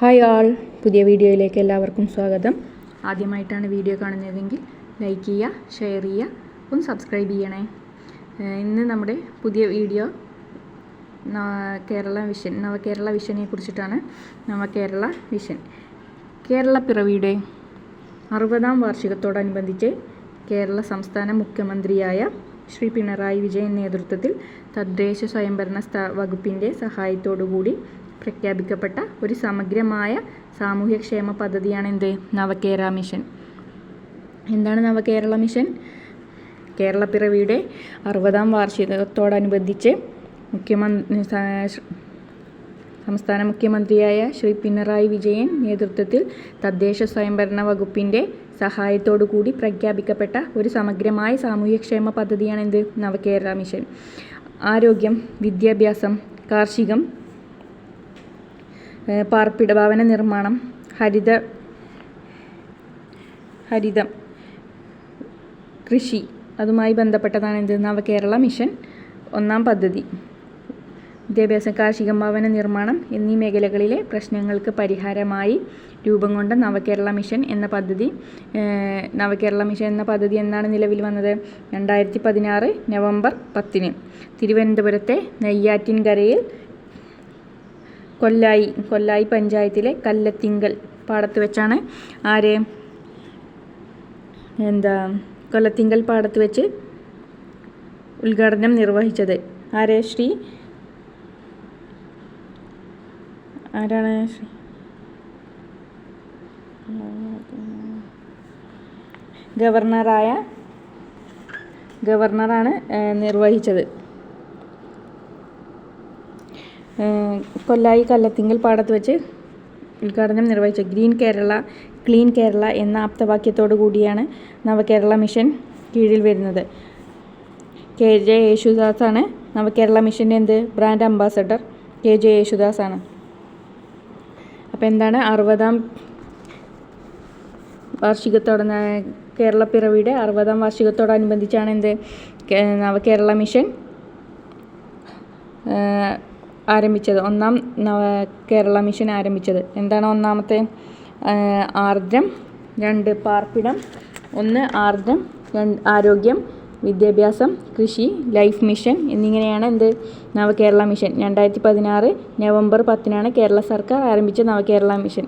Hi ആൾ പുതിയ വീഡിയോയിലേക്ക് എല്ലാവർക്കും സ്വാഗതം. ആദ്യമായിട്ടാണ് വീഡിയോ കാണുന്നതെങ്കിൽ ലൈക്ക് ചെയ്യുക ഷെയർ ചെയ്യുക ഒന്ന് സബ്സ്ക്രൈബ് ചെയ്യണേ. ഇന്ന് നമ്മുടെ പുതിയ വീഡിയോ കേരള വിഷൻ നവകേരള വിഷനെ കുറിച്ചിട്ടാണ്. നവകേരള വിഷൻ. കേരള പിറവിയുടെ അറുപതാം വാർഷികത്തോടനുബന്ധിച്ച് കേരള സംസ്ഥാന മുഖ്യമന്ത്രിയായ ശ്രീ പിണറായി വിജയൻ നേതൃത്വത്തിൽ തദ്ദേശ സ്വയംഭരണ സ്ഥാ വകുപ്പിന്റെ സഹായത്തോടുകൂടി പ്രഖ്യാപിക്കപ്പെട്ട ഒരു സമഗ്രമായ സാമൂഹ്യക്ഷേമ പദ്ധതിയാണ് എന്ത്? നവകേരള മിഷൻ. എന്താണ് നവകേരള മിഷൻ? കേരളപ്പിറവിയുടെ അറുപതാം വാർഷികത്തോടനുബന്ധിച്ച് മുഖ്യമന്ത്രി സംസ്ഥാന മുഖ്യമന്ത്രിയായ ശ്രീ പിണറായി വിജയൻ നേതൃത്വത്തിൽ തദ്ദേശ സ്വയംഭരണ വകുപ്പിന്റെ സഹായത്തോടു കൂടി പ്രഖ്യാപിക്കപ്പെട്ട ഒരു സമഗ്രമായ സാമൂഹ്യക്ഷേമ പദ്ധതിയാണ് എന്ത്? നവകേരള മിഷൻ. ആരോഗ്യം വിദ്യാഭ്യാസം കാർഷികം പാർപ്പിട ഭവന നിർമ്മാണം ഹരിത ഹരിതം കൃഷി. അതുമായി ബന്ധപ്പെട്ടതാണ് എന്ത്? നവകേരള മിഷൻ. ഒന്നാം പദ്ധതി. വിദ്യാഭ്യാസം കാർഷിക ഭവന നിർമ്മാണം എന്നീ മേഖലകളിലെ പ്രശ്നങ്ങൾക്ക് പരിഹാരമായി രൂപം കൊണ്ട നവകേരള മിഷൻ എന്ന പദ്ധതി. നവകേരള മിഷൻ എന്ന പദ്ധതി എന്നാണ് നിലവിൽ വന്നത്. രണ്ടായിരത്തി പതിനാറ് നവംബർ പത്തിന്. തിരുവനന്തപുരത്തെ നെയ്യാറ്റിൻകരയിൽ കൊല്ലായി കൊല്ലായി പഞ്ചായത്തിലെ കല്ലത്തിങ്കൽ പാടത്ത് വെച്ചാണ്. ആര്? എന്താ? കൊല്ലത്തിങ്കൽ പാടത്ത് വെച്ച് ഉദ്ഘാടനം നിർവഹിച്ചത് ആരെ? ശ്രീ ആരാണ് ശ്രീ? ഗവർണറായ ഗവർണറാണ് നിർവഹിച്ചത്. കൊല്ലായി കല്ലത്തിങ്കൽ പാടത്ത് വെച്ച് ഉദ്ഘാടനം നിർവഹിച്ചു ഗ്രീൻ കേരള ക്ലീൻ കേരള എന്ന ആപ്തവാക്യത്തോടു കൂടിയാണ് നവകേരള മിഷൻ കീഴിൽ വരുന്നത്. കെ. ജെ. യേശുദാസാണ്. നവകേരള മിഷന്റെ എന്ത്? Brand ambassador K. ജെ. യേശുദാസാണ്. അപ്പോൾ എന്താണ് അറുപതാം വാർഷികത്തോടെ കേരള കേരളപ്പിറവിയുടെ അറുപതാം വാർഷികത്തോടനുബന്ധിച്ചാണ് എന്ത്? നവകേരള മിഷൻ ആരംഭിച്ചത്. ഒന്നാം കേരള മിഷൻ ആരംഭിച്ചത്. എന്താണ് ഒന്നാമത്തെ? ആർദ്രം രണ്ട് പാർപ്പിടം ഒന്ന് ആർദ്രം രണ്ട് ആരോഗ്യം വിദ്യാഭ്യാസം കൃഷി ലൈഫ് മിഷൻ എന്നിങ്ങനെയാണ് എന്ത്? നവകേരള മിഷൻ. രണ്ടായിരത്തി പതിനാറ് നവംബർ പത്തിനാണ് കേരള സർക്കാർ ആരംഭിച്ച നവകേരള മിഷൻ.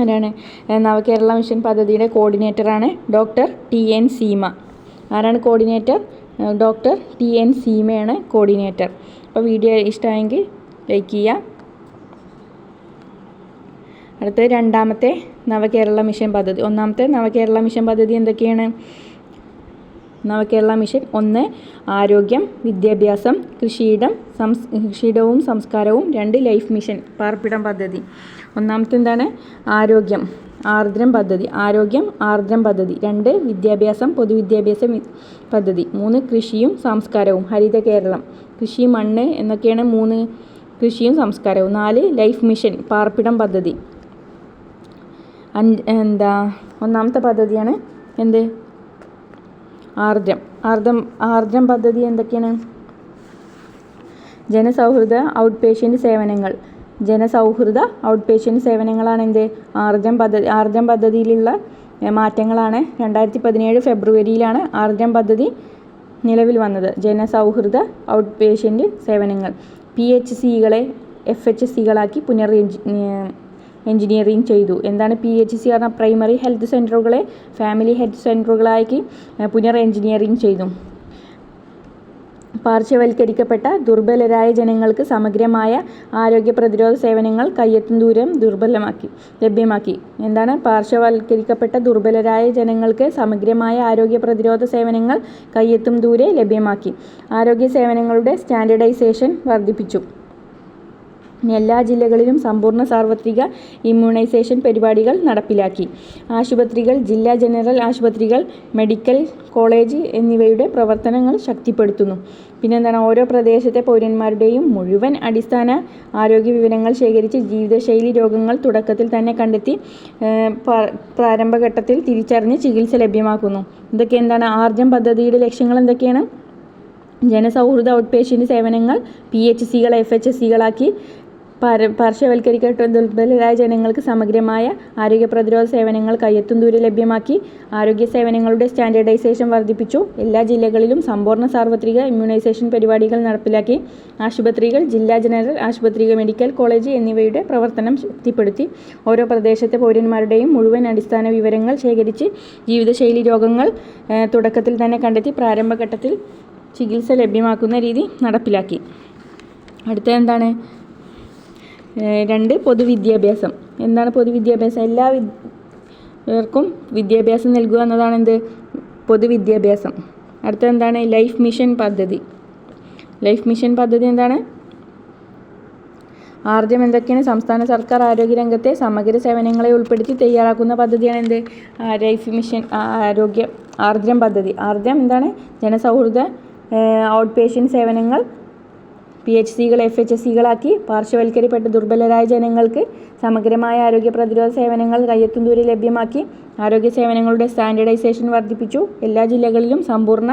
ആരാണ്? നവ നവകേരള മിഷൻ പദ്ധതിയുടെ കോർഡിനേറ്ററാണ് ഡോക്ടർ ടി എൻ സീമ. ആരാണ് കോർഡിനേറ്റർ? ഡോക്ടർ ടി എൻ സീമയാണ് കോർഡിനേറ്റർ. അപ്പോൾ വീഡിയോ ഇഷ്ടമായെങ്കിൽ ലൈക്ക് ചെയ്യുക. അടുത്ത രണ്ടാമത്തെ നവകേരള മിഷൻ പദ്ധതി. ഒന്നാമത്തെ നവകേരള മിഷൻ പദ്ധതി എന്തൊക്കെയാണ്? നവകേരള മിഷൻ ഒന്ന് ആരോഗ്യം വിദ്യാഭ്യാസം കൃഷിയിടം സംസ് കൃഷിയിടവും സംസ്കാരവും രണ്ട് ലൈഫ് മിഷൻ പാർപ്പിടം പദ്ധതി. ഒന്നാമത്തെ എന്താണ്? ആരോഗ്യം ആർദ്രം പദ്ധതി. ആരോഗ്യം ആർദ്രം പദ്ധതി. രണ്ട് വിദ്യാഭ്യാസം പൊതുവിദ്യാഭ്യാസ പദ്ധതി. മൂന്ന് കൃഷിയും സംസ്കാരവും. ഹരിത കേരളം കൃഷി മണ്ണ് എന്നൊക്കെയാണ് മൂന്ന് കൃഷിയും സംസ്കാരവും. നാല് ലൈഫ് മിഷൻ പാർപ്പിടം പദ്ധതി. അഞ്ച് എന്താ ഒന്നാമത്തെ പദ്ധതിയാണ് എന്ത്? ആർദ്രം. ആർദ്രം ആർദ്രം പദ്ധതി എന്തൊക്കെയാണ്? ജനസൗഹൃദ ഔട്ട് പേഷ്യന്റ് സേവനങ്ങൾ. ജനസൗഹൃദ ഔട്ട് പേഷ്യന്റ് സേവനങ്ങളാണ് എന്ത്? ആർദ്രം പദ്ധതി ആർദ്രം പദ്ധതിയിലുള്ള മാറ്റങ്ങളാണ്. രണ്ടായിരത്തി പതിനേഴ് ഫെബ്രുവരിയിലാണ് ആർദ്രം പദ്ധതി നിലവിൽ വന്നത്. ജനസൗഹൃദ ഔട്ട് പേഷ്യന്റ് സേവനങ്ങൾ. പി എച്ച് സികളെ എഫ് എച്ച് സികളാക്കി പുനർ എഞ്ചിനീയറിംഗ് ചെയ്തു. എന്താണ് പി എച്ച് സി പറഞ്ഞാൽ പ്രൈമറി ഹെൽത്ത് സെന്ററുകളെ ഫാമിലി ഹെൽത്ത് സെന്ററുകളാക്കി പുനർ എഞ്ചിനീയറിംഗ് ചെയ്തു. പാർശ്വവൽക്കരിക്കപ്പെട്ട ദുർബലരായ ജനങ്ങൾക്ക് സമഗ്രമായ ആരോഗ്യ പ്രതിരോധ സേവനങ്ങൾ കയ്യെത്തും ദൂരം ദുർബലമാക്കി ലഭ്യമാക്കി. എന്താണ്? പാർശ്വവൽക്കരിക്കപ്പെട്ട ദുർബലരായ ജനങ്ങൾക്ക് സമഗ്രമായ ആരോഗ്യ പ്രതിരോധ സേവനങ്ങൾ കയ്യെത്തും ദൂരെ ലഭ്യമാക്കി. ആരോഗ്യ സേവനങ്ങളുടെ സ്റ്റാൻഡർഡൈസേഷൻ വർദ്ധിപ്പിച്ചു. എല്ലാ ജില്ലകളിലും സമ്പൂർണ സാർവത്രിക ഇമ്മ്യൂണൈസേഷൻ പരിപാടികൾ നടപ്പിലാക്കി. ആശുപത്രികൾ ജില്ലാ ജനറൽ ആശുപത്രികൾ മെഡിക്കൽ കോളേജ് എന്നിവയുടെ പ്രവർത്തനങ്ങൾ ശക്തിപ്പെടുത്തുന്നു. പിന്നെന്താണ് ഓരോ പ്രദേശത്തെ പൗരന്മാരുടെയും മുഴുവൻ അടിസ്ഥാന ആരോഗ്യ വിവരങ്ങൾ ശേഖരിച്ച് ജീവിതശൈലി രോഗങ്ങൾ തുടക്കത്തിൽ തന്നെ കണ്ടെത്തി പ്രാരംഭഘട്ടത്തിൽ തിരിച്ചറിഞ്ഞ് ചികിത്സ ലഭ്യമാക്കുന്നു. ഇതൊക്കെ എന്താണ്? ആർജം പദ്ധതിയുടെ ലക്ഷ്യങ്ങൾ എന്തൊക്കെയാണ്? ജനസൗഹൃദ ഔട്ട് പേഷ്യന്റ് സേവനങ്ങൾ പി എച്ച് സികൾ എഫ് എച്ച് എസ് സികളാക്കി പാര പാർശ്വവൽക്കരിക്കപ്പെട്ട ദുർബലരായ ജനങ്ങൾക്ക് സമഗ്രമായ ആരോഗ്യ പ്രതിരോധ സേവനങ്ങൾ കയ്യെത്തും ദൂരെ ലഭ്യമാക്കി ആരോഗ്യ സേവനങ്ങളുടെ സ്റ്റാൻഡേർഡൈസേഷൻ വർദ്ധിപ്പിച്ചു. എല്ലാ ജില്ലകളിലും സമ്പൂർണ സാർവത്രിക ഇമ്മ്യൂണൈസേഷൻ പരിപാടികൾ നടപ്പിലാക്കി. ആശുപത്രികൾ ജില്ലാ ജനറൽ ആശുപത്രികൾ മെഡിക്കൽ കോളേജ് എന്നിവയുടെ പ്രവർത്തനം ശക്തിപ്പെടുത്തി. ഓരോ പ്രദേശത്തെ പൗരന്മാരുടെയും മുഴുവൻ അടിസ്ഥാന വിവരങ്ങൾ ശേഖരിച്ച് ജീവിതശൈലി രോഗങ്ങൾ തുടക്കത്തിൽ തന്നെ കണ്ടെത്തി പ്രാരംഭഘട്ടത്തിൽ ചികിത്സ ലഭ്യമാക്കുന്ന രീതി നടപ്പിലാക്കി. അടുത്ത എന്താണ്? രണ്ട് പൊതുവിദ്യാഭ്യാസം. എന്താണ് പൊതുവിദ്യാഭ്യാസം? എല്ലാ വിർക്കും വിദ്യാഭ്യാസം നൽകുക എന്നതാണ് എന്ത് പൊതുവിദ്യാഭ്യാസം. അടുത്ത എന്താണ്? ലൈഫ് മിഷൻ പദ്ധതി. ലൈഫ് മിഷൻ പദ്ധതി എന്താണ്? ആർജം എന്തൊക്കെയാണ്? സംസ്ഥാന സർക്കാർ ആരോഗ്യരംഗത്തെ സമഗ്ര സേവനങ്ങളെ ഉൾപ്പെടുത്തി തയ്യാറാക്കുന്ന പദ്ധതിയാണ് എന്ത് ലൈഫ് മിഷൻ ആരോഗ്യ ആർദ്രം പദ്ധതി. ആർദ്രം എന്താണ്? ജനസൗഹൃദ ഔട്ട് പേഷ്യന്റ് സേവനങ്ങൾ പി എച്ച് സികൾ എഫ് എച്ച് സികളാക്കി പാർശ്വവൽക്കരിക്കപ്പെട്ട ദുർബലരായ ജനങ്ങൾക്ക് സമഗ്രമായ ആരോഗ്യ പ്രതിരോധ സേവനങ്ങൾ കയ്യെത്തും ദൂരെ ലഭ്യമാക്കി ആരോഗ്യ സേവനങ്ങളുടെ സ്റ്റാൻഡേർഡൈസേഷൻ വർദ്ധിപ്പിച്ചു. എല്ലാ ജില്ലകളിലും സമ്പൂർണ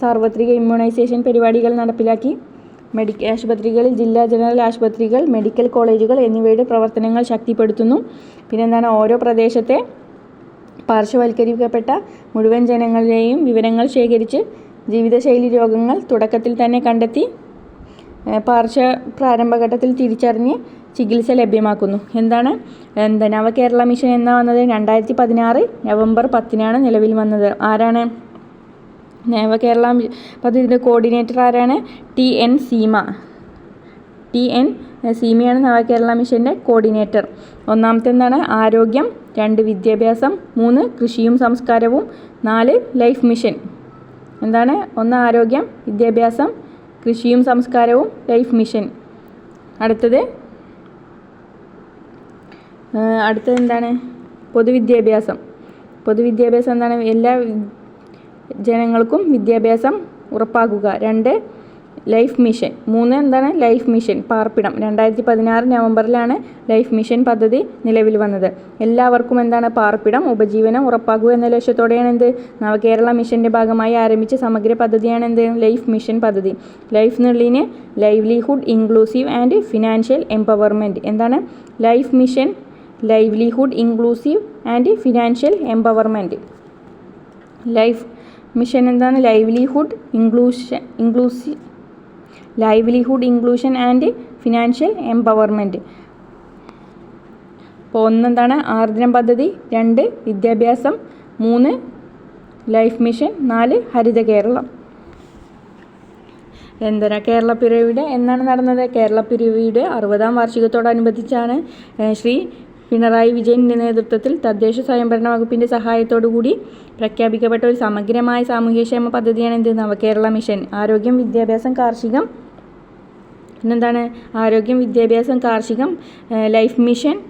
സാർവത്രിക ഇമ്മ്യൂണൈസേഷൻ പരിപാടികൾ നടപ്പിലാക്കി. മെഡിക്കൽ ആശുപത്രികളിൽ ജില്ലാ ജനറൽ ആശുപത്രികൾ മെഡിക്കൽ കോളേജുകൾ എന്നിവയുടെ പ്രവർത്തനങ്ങൾ ശക്തിപ്പെടുത്തുന്നു. പിന്നെന്താണ്? ഓരോ പ്രദേശത്തെ പാർശ്വവൽക്കരിക്കപ്പെട്ട മുഴുവൻ ജനങ്ങളുടെയും വിവരങ്ങൾ ശേഖരിച്ച് ജീവിതശൈലി രോഗങ്ങൾ തുടക്കത്തിൽ തന്നെ കണ്ടെത്തി പാർശ്വ പ്രാരംഭഘട്ടത്തിൽ തിരിച്ചറിഞ്ഞ് ചികിത്സ ലഭ്യമാക്കുന്നു. എന്താണ്? എന്താ നവകേരള മിഷൻ എന്ന വന്നത്? രണ്ടായിരത്തി പതിനാറ് നവംബർ പത്തിനാണ് നിലവിൽ വന്നത്. ആരാണ്? നവകേരള കേരള പദ്ധതിയുടെ കോർഡിനേറ്റർ ആരാണ്? T N Seema. T N സീമയാണ് Navakerala മിഷന്റെ കോർഡിനേറ്റർ. ഒന്നാമത്തെ എന്താണ്? ആരോഗ്യം രണ്ട് വിദ്യാഭ്യാസം മൂന്ന് കൃഷിയും സംസ്കാരവും നാല് ലൈഫ് മിഷൻ. എന്താണ്? ഒന്ന് ആരോഗ്യം വിദ്യാഭ്യാസം കൃഷിയും സംസ്കാരവും ലൈഫ് മിഷൻ. അടുത്തത് അടുത്തത് എന്താണ്? പൊതുവിദ്യാഭ്യാസം. പൊതുവിദ്യാഭ്യാസം എന്താണ്? എല്ലാ ജനങ്ങൾക്കും വിദ്യാഭ്യാസം ഉറപ്പാക്കുക. രണ്ട് ലൈഫ് മിഷൻ. മൂന്ന് എന്താണ്? Life mission. പാർപ്പിടം. രണ്ടായിരത്തി പതിനാറ് നവംബറിലാണ് ലൈഫ് മിഷൻ പദ്ധതി നിലവിൽ വന്നത്. എല്ലാവർക്കും എന്താണ്? പാർപ്പിടം ഉപജീവനം ഉറപ്പാക്കുക എന്ന ലക്ഷ്യത്തോടെയാണ് എന്ത്? നവകേരള മിഷന്റെ ഭാഗമായി ആരംഭിച്ച സമഗ്ര പദ്ധതിയാണ് എന്ത്? ലൈഫ് മിഷൻ പദ്ധതി. ലൈഫ് എന്നുള്ളതിന് livelihood inclusive and financial empowerment എന്താണ്? Life mission livelihood inclusive and financial empowerment life mission എന്താണ്? Livelihood inclusion inclusive livelihood inclusion and financial empowerment അപ്പോൾ ഒന്നെന്താണ്? ആർദ്രം പദ്ധതി രണ്ട് വിദ്യാഭ്യാസം മൂന്ന് ലൈഫ് മിഷൻ നാല് ഹരിത കേരളം. എന്താണ് കേരള പിറവിയുടെ? എന്നാണ് നടന്നത്? കേരള പിറവിയുടെ അറുപതാം വാർഷികത്തോടനുബന്ധിച്ചാണ് ശ്രീ പിണറായി വിജയന്റെ നേതൃത്വത്തിൽ തദ്ദേശ സ്വയംഭരണ വകുപ്പിന്റെ സഹായത്തോടു കൂടി പ്രഖ്യാപിക്കപ്പെട്ട ഒരു സമഗ്രമായ സാമൂഹ്യക്ഷേമ പദ്ധതിയാണ് എന്ത് നവകേരള മിഷൻ. ആരോഗ്യം വിദ്യാഭ്യാസം കാർഷികം. പിന്നെന്താണ്? ആരോഗ്യം വിദ്യാഭ്യാസം കാർഷികം ലൈഫ് മിഷൻ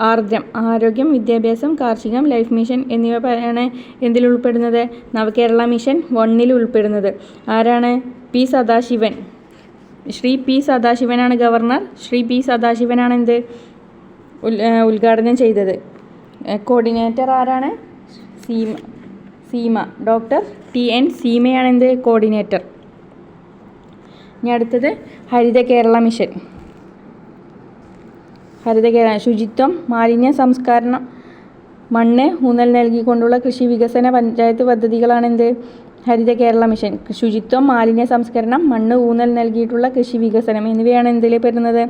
ആർദ്രം. ആരോഗ്യം വിദ്യാഭ്യാസം കാർഷികം ലൈഫ് മിഷൻ എന്നിവ ആണ് എന്തിൽ ഉൾപ്പെടുന്നത്. നവകേരള മിഷൻ വണ്ണിൽ ഉൾപ്പെടുന്നത്. ആരാണ്? പി സദാശിവൻ. ശ്രീ പി സദാശിവനാണ് ഗവർണർ. ശ്രീ പി സദാശിവനാണ് എന്ത് ഉദ്ഘാടനം ചെയ്തത്. കോർഡിനേറ്റർ ആരാണ്? Seema Seema. Doctor T N സീമയാണ് എന്ത് കോർഡിനേറ്റർ. ഇനി അടുത്തത് ഹരിത കേരള മിഷൻ. ഹരിത കേരള ശുചിത്വം മാലിന്യ സംസ്കരണം മണ്ണ് ഊന്നൽ നൽകിക്കൊണ്ടുള്ള കൃഷി വികസന പഞ്ചായത്ത് പദ്ധതികളാണ് എന്ത് ഹരിത കേരള മിഷൻ. ശുചിത്വം മാലിന്യ സംസ്കരണം മണ്ണ് ഊന്നൽ നൽകിയിട്ടുള്ള കൃഷി വികസനം എന്നിവയാണ് എന്തിൽ പെടുന്നത്.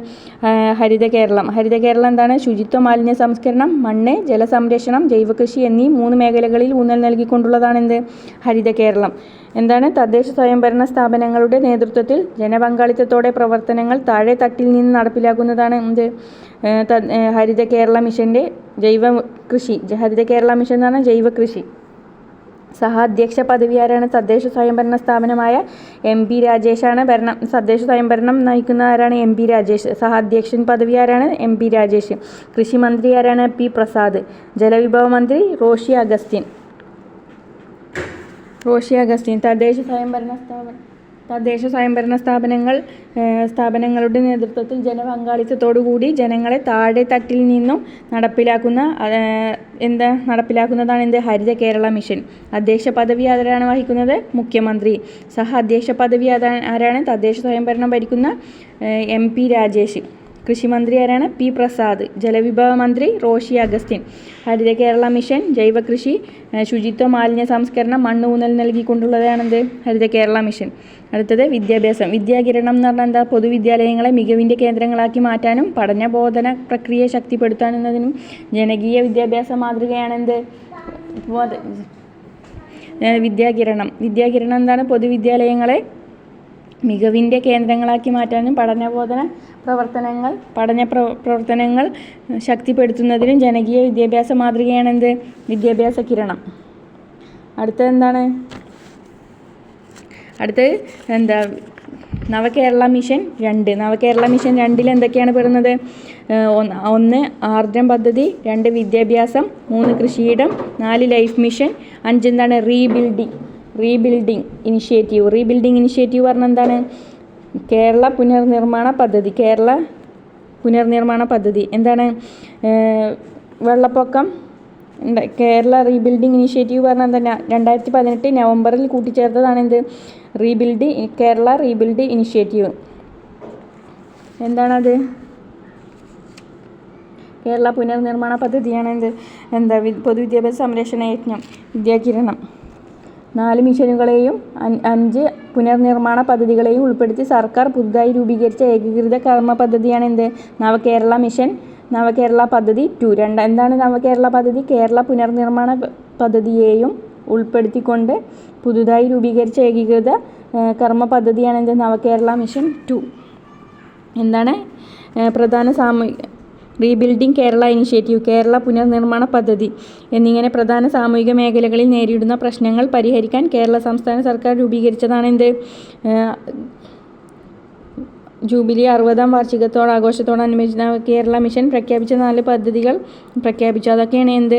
ഹരിത കേരളം. ഹരിത കേരളം എന്താണ്? ശുചിത്വ മാലിന്യ സംസ്കരണം മണ്ണ് ജലസംരക്ഷണം ജൈവകൃഷി എന്നീ മൂന്ന് മേഖലകളിൽ ഊന്നൽ നൽകിക്കൊണ്ടുള്ളതാണ് എന്ത്? ഹരിത കേരളം. എന്താണ്? തദ്ദേശ സ്വയംഭരണ സ്ഥാപനങ്ങളുടെ നേതൃത്വത്തിൽ ജനപങ്കാളിത്തത്തോടെ പ്രവർത്തനങ്ങൾ താഴെ തട്ടിൽ നിന്ന് നടപ്പിലാക്കുന്നതാണ് എന്ത്? ഹരിത കേരള മിഷന്റെ ജൈവ കൃഷി. ഹരിത കേരള മിഷൻ എന്ന് പറഞ്ഞാൽ ജൈവ കൃഷി. സഹാധ്യക്ഷ ആരാണ് തദ്ദേശ സ്വയംഭരണ സ്ഥാപനമായ എം പി രാജേഷാണ് ഭരണം. തദ്ദേശ സ്വയംഭരണം നയിക്കുന്ന ആരാണ് എം പി രാജേഷ്. സഹാധ്യക്ഷൻ പദവി ആരാണ് എം പി രാജേഷ്. കൃഷി മന്ത്രി ആരാണ് പി പ്രസാദ്. ജലവിഭവ മന്ത്രി റോഷി അഗസ്റ്റിൻ. റോഷി അഗസ്റ്റിൻ തദ്ദേശ സ്വയംഭരണ സ്ഥാപനം തദ്ദേശ സ്വയംഭരണ സ്ഥാപനങ്ങൾ സ്ഥാപനങ്ങളുടെ നേതൃത്വത്തിൽ ജനപങ്കാളിത്തത്തോടുകൂടി ജനങ്ങളെ താഴെ തട്ടിൽ നിന്നും നടപ്പിലാക്കുന്ന എന്താ നടപ്പിലാക്കുന്നതാണ് എന്ത് ഹരിത കേരള മിഷൻ. അധ്യക്ഷ പദവി ആരാണ് വഹിക്കുന്നത്? മുഖ്യമന്ത്രി. സഹ അധ്യക്ഷ പദവി ആരാണ്? തദ്ദേശ സ്വയംഭരണം ഭരിക്കുന്ന എം പി രാജേഷ്. കൃഷിമന്ത്രി ആരാണ്? പി പ്രസാദ്. ജലവിഭവ മന്ത്രി റോഷി അഗസ്റ്റിൻ. ഹരിത കേരള മിഷൻ ജൈവ കൃഷി ശുചിത്വ മാലിന്യ സംസ്കരണം മണ്ണ് ഊന്നൽ നൽകിക്കൊണ്ടുള്ളതാണെന്ത്? ഹരിത കേരള മിഷൻ. അടുത്തത് വിദ്യാഭ്യാസം. വിദ്യാകിരണം എന്ന് പറഞ്ഞാൽ എന്താ? പൊതുവിദ്യാലയങ്ങളെ മികവിന്റെ കേന്ദ്രങ്ങളാക്കി മാറ്റാനും പഠന ബോധന പ്രക്രിയയെ ശക്തിപ്പെടുത്താനെന്നതിനും ജനകീയ വിദ്യാഭ്യാസ മാതൃകയാണെന്ത്? വിദ്യാകിരണം. വിദ്യാകിരണം എന്താണ്? പൊതുവിദ്യാലയങ്ങളെ മികവിന്റെ കേന്ദ്രങ്ങളാക്കി മാറ്റാനും പഠനബോധന പ്രവർത്തനങ്ങൾ? പഠന പ്രവർത്തനങ്ങൾ ശക്തിപ്പെടുത്തുന്നതിനും ജനകീയ വിദ്യാഭ്യാസ മാതൃകയാണെന്ത്? വിദ്യാഭ്യാസ കിരണം. അടുത്തത് എന്താണ്? അടുത്തത് എന്താ? നവകേരള മിഷൻ രണ്ട്. നവകേരള മിഷൻ രണ്ടിൽ എന്തൊക്കെയാണ് പെടുന്നത്? ഒന്ന് ആർദ്രം പദ്ധതി രണ്ട് വിദ്യാഭ്യാസം മൂന്ന് കൃഷിയിടം നാല് life mission അഞ്ചെന്താണ് rebuilding rebuilding initiative. Rebuilding initiative പറഞ്ഞെന്താണ് Kerala പുനർനിർമ്മാണ പദ്ധതി കേരള പുനർനിർമ്മാണ പദ്ധതി. എന്താണ്? വെള്ളപ്പൊക്കം കേരള റീബിൽഡിംഗ് ഇനീഷ്യേറ്റീവ് പറഞ്ഞാൽ തന്നെ രണ്ടായിരത്തി പതിനെട്ട് നവംബറിൽ കൂട്ടിച്ചേർത്തതാണ് എന്ത്? Rebuild Kerala rebuild initiative. എന്താണത്? കേരള പുനർനിർമ്മാണ പദ്ധതിയാണ് എന്ത്? എന്താ പൊതുവിദ്യാഭ്യാസ സംരക്ഷണ യജ്ഞം വിദ്യാകിരണം. നാല് മിഷനുകളെയും അഞ്ച് പുനർനിർമ്മാണ പദ്ധതികളെയും ഉൾപ്പെടുത്തി സർക്കാർ പുതുതായി രൂപീകരിച്ച ഏകീകൃത കർമ്മ പദ്ധതിയാണ് എന്ത് നവകേരള മിഷൻ നവകേരള പദ്ധതി ടു. രണ്ട് എന്താണ് നവകേരള പദ്ധതി? കേരള പുനർനിർമ്മാണ പദ്ധതിയെയും ഉൾപ്പെടുത്തിക്കൊണ്ട് പുതുതായി രൂപീകരിച്ച ഏകീകൃത കർമ്മ പദ്ധതിയാണ് എന്ത് നവകേരള മിഷൻ ടു. എന്താണ് പ്രധാന സാമൂഹിക റീബിൽഡിംഗ് കേരള ഇനിഷ്യേറ്റീവ് കേരള പുനർനിർമ്മാണ പദ്ധതി എന്നിങ്ങനെ പ്രധാന സാമൂഹിക മേഖലകളിൽ നേരിടുന്ന പ്രശ്നങ്ങൾ പരിഹരിക്കാൻ കേരള സംസ്ഥാന സർക്കാർ രൂപീകരിച്ചതാണ് എന്ത് ജൂബിലി അറുപതാം വാർഷികത്തോട് ആഘോഷത്തോടനുബന്ധിച്ച് നവകേരള മിഷൻ പ്രഖ്യാപിച്ച നാല് പദ്ധതികൾ പ്രഖ്യാപിച്ചു. അതൊക്കെയാണ് എന്ത്?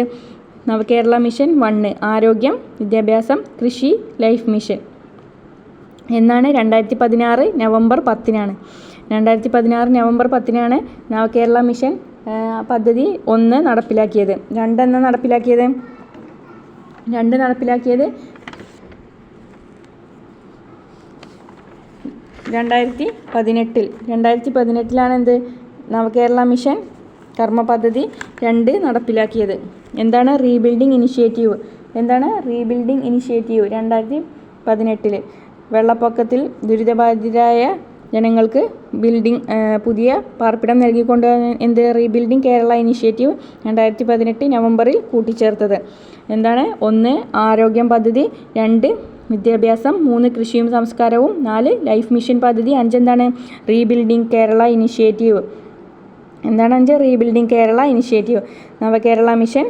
നവകേരള മിഷൻ വണ്ണ് ആരോഗ്യം വിദ്യാഭ്യാസം കൃഷി ലൈഫ് മിഷൻ. എന്നാണ് രണ്ടായിരത്തി പതിനാറ് നവംബർ പത്തിനാണ്. രണ്ടായിരത്തി പതിനാറ് നവംബർ പത്തിനാണ് നവകേരള മിഷൻ പദ്ധതി ഒന്ന് നടപ്പിലാക്കിയത്. രണ്ടെന്ന് നടപ്പിലാക്കിയത്? രണ്ട് നടപ്പിലാക്കിയത് രണ്ടായിരത്തി പതിനെട്ടിൽ രണ്ടായിരത്തി പതിനെട്ടിലാണ് എന്ത് നവകേരള മിഷൻ കർമ്മ പദ്ധതി രണ്ട് നടപ്പിലാക്കിയത്. എന്താണ് റീബിൽഡിംഗ് ഇനിഷ്യേറ്റീവ്? എന്താണ് റീബിൽഡിംഗ് ഇനിഷ്യേറ്റീവ്? രണ്ടായിരത്തി പതിനെട്ടിൽ വെള്ളപ്പൊക്കത്തിൽ ദുരിതബാധിതരായ ജനങ്ങൾക്ക് ബിൽഡിംഗ് പുതിയ പാർപ്പിടം നൽകിക്കൊണ്ട് എന്ത് റീബിൽഡിംഗ് കേരള ഇനിഷ്യേറ്റീവ് രണ്ടായിരത്തി പതിനെട്ട് നവംബറിൽ കൂട്ടിച്ചേർത്തത്. എന്താണ്? ഒന്ന് ആരോഗ്യം പദ്ധതി. രണ്ട് വിദ്യാഭ്യാസം. മൂന്ന് കൃഷിയും സംസ്കാരവും. നാല് ലൈഫ് മിഷൻ പദ്ധതി. അഞ്ച് എന്താണ്? റീബിൽഡിംഗ് കേരള ഇനിഷ്യേറ്റീവ് എന്താണ് അഞ്ച്? Rebuilding Kerala initiative Navakerala mission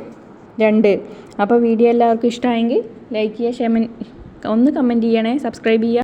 രണ്ട്. അപ്പോൾ വീഡിയോ എല്ലാവർക്കും ഇഷ്ടമായെങ്കിൽ ലൈക്ക് ചെയ്യുക ഷെമൻ ഒന്ന് കമന്റ് ചെയ്യണേ. സബ്സ്ക്രൈബ് ചെയ്യുക.